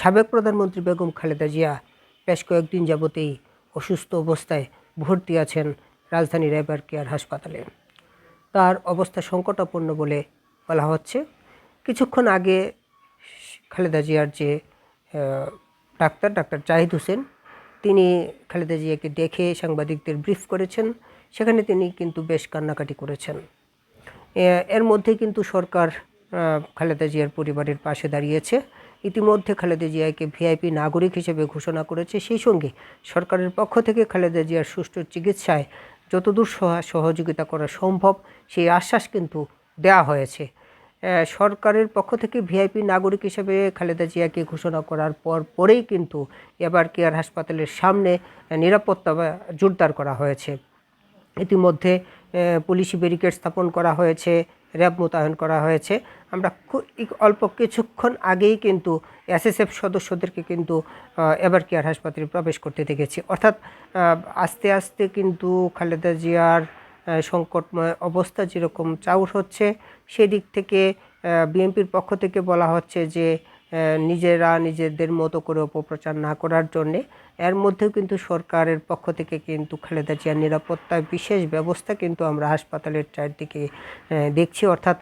সাবেক প্রধানমন্ত্রী বেগম খালেদা জিয়া বেশ কয়েকদিন যাবতেই অসুস্থ অবস্থায় ভর্তি আছেন রাজধানীর এবার কেয়ার হাসপাতালে। তার অবস্থা সংকটাপন্ন বলে বলা হচ্ছে। কিছুক্ষণ আগে খালেদা জিয়ার যে ডাক্তার ডাক্তার জাহিদ হোসেন, তিনি খালেদা জিয়াকে দেখে সাংবাদিকদের ব্রিফ করেছেন। সেখানে তিনি কিন্তু বেশ কান্নাকাটি করেছেন। এর মধ্যে কিন্তু সরকার খালেদা জিয়ার পরিবারের পাশে দাঁড়িয়েছে। ইতিমধ্যে খালেদা জিয়াকে ভিআইপি নাগরিক হিসেবে ঘোষণা করেছে। সেই সঙ্গে সরকারের পক্ষ থেকে খালেদা জিয়ার সুষ্ঠু চিকিৎসায় যতদূর সহ- সহযোগিতা করা সম্ভব, সেই আশ্বাস কিন্তু দেওয়া হয়েছে। সরকারের পক্ষ থেকে ভিআইপি নাগরিক হিসেবে খালেদা জিয়াকে ঘোষণা করার পর পরেই কিন্তু এবার কেয়ার হাসপাতালের সামনে নিরাপত্তা জোরদার করা হয়েছে। ইতিমধ্যে পুলিশি ব্যারিকেড স্থাপন করা হয়েছে। র্যাব মোতায়েন করা হয়েছে। আমরা অল্প কিছুক্ষণ আগেই কিন্তু এসএসএফ সদস্যদেরকে কিন্তু এবার কেয়ার হাসপাতালে প্রবেশ করতে দেখেছি। অর্থাৎ আস্তে আস্তে কিন্তু খালেদা জিয়ার সংকটময় অবস্থা যেরকম চাউর হচ্ছে, সেদিক থেকে বিএনপির পক্ষ থেকে বলা হচ্ছে যে নিজেরা নিজেদের মতো করে অপপ্রচার না করার জন্যে। এর মধ্যেও কিন্তু সরকারের পক্ষ থেকে কিন্তু খালেদা জিয়ার নিরাপত্তায় বিশেষ ব্যবস্থা কিন্তু আমরা হাসপাতালের চারদিকে দেখছি। অর্থাৎ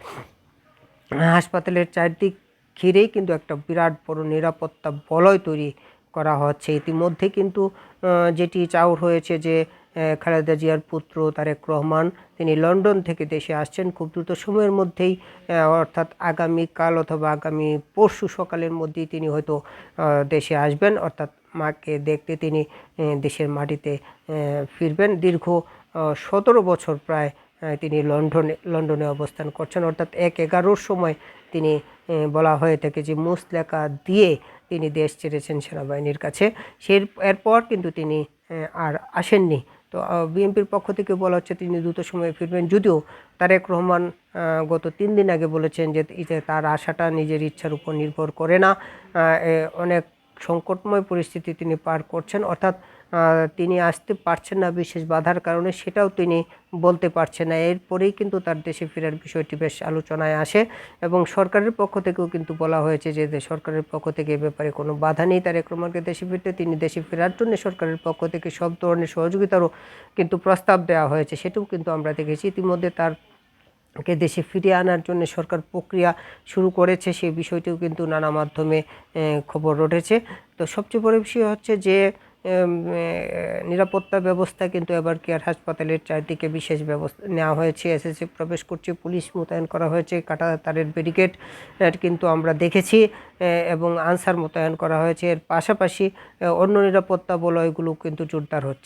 হাসপাতালের চারদিক ঘিরেই কিন্তু একটা বিরাট বড় নিরাপত্তা বলয় তৈরি করা হচ্ছে। ইতিমধ্যে কিন্তু যেটি চাউর হয়েছে যে খালেদা জিয়ার পুত্র তারেক রহমান, তিনি লন্ডন থেকে দেশে আসছেন। খুব দ্রুত সময়ের মধ্যেই অর্থাৎ আগামীকাল অথবা আগামী পরশু সকালের মধ্যেই তিনি হয়তো দেশে আসবেন। অর্থাৎ মাকে দেখতে তিনি দেশের মাটিতে ফিরবেন। দীর্ঘ সতেরো বছর প্রায় তিনি লন্ডনে লন্ডনে অবস্থান করছেন। অর্থাৎ এক এগারোর সময় তিনি বলা হয়ে থাকে যে মুসলেখা দিয়ে তিনি দেশ ছেড়েছেন সেনাবাহিনীর কাছে। সে, এরপর কিন্তু তিনি আর আসেননি। তো বিএনপির পক্ষ থেকে বলা হচ্ছে তিনি দ্রুত সময়ে ফিরবেন। যদিও তারেক রহমান গত তিন দিন আগে বলেছেন যে তার আশাটা নিজের ইচ্ছার উপর নির্ভর করে না। অনেক সংকটময় পরিস্থিতি তিনি পার করছেন, অর্থাৎ তিনি আসতে পারছেন না বিশেষ বাধার কারণে, সেটাও তিনি বলতে পারছেন না। এরপরেই কিন্তু তার দেশে ফেরার বিষয়টি বেশ আলোচনায় আসে এবং সরকারের পক্ষ থেকেও কিন্তু বলা হয়েছে যে সরকারের পক্ষ থেকে এ ব্যাপারে কোনো বাধা নেই। তারেক রহমানকে দেশে ফিরতে তিনি দেশে ফেরার জন্য সরকারের পক্ষ থেকে সব ধরনের সহযোগিতারও কিন্তু প্রস্তাব দেওয়া হয়েছে, সেটাও কিন্তু আমরা দেখেছি। ইতিমধ্যে তার কে দেশে ফিরিয়ে আনার জন্য সরকার প্রক্রিয়া শুরু করেছে, সেই বিষয়টিও কিন্তু নানা মাধ্যমে খবর উঠেছে তো সবচেয়ে বড় বিষয় হচ্ছে যে নিরাপত্তা ব্যবস্থা কিন্তু এবার কেয়ার হাসপাতালের চারদিকে বিশেষ ব্যবস্থা নেওয়া হয়েছে। এসএসএ প্রবেশ করছে, পুলিশ মোতায়েন করা হয়েছে কাটা তারের ব্যারিকেড কিন্তু আমরা দেখেছি এবং আনসার মোতায়েন করা হয়েছে। এর পাশাপাশি অন্য নিরাপত্তা বলয়গুলো কিন্তু জোরদার হচ্ছে।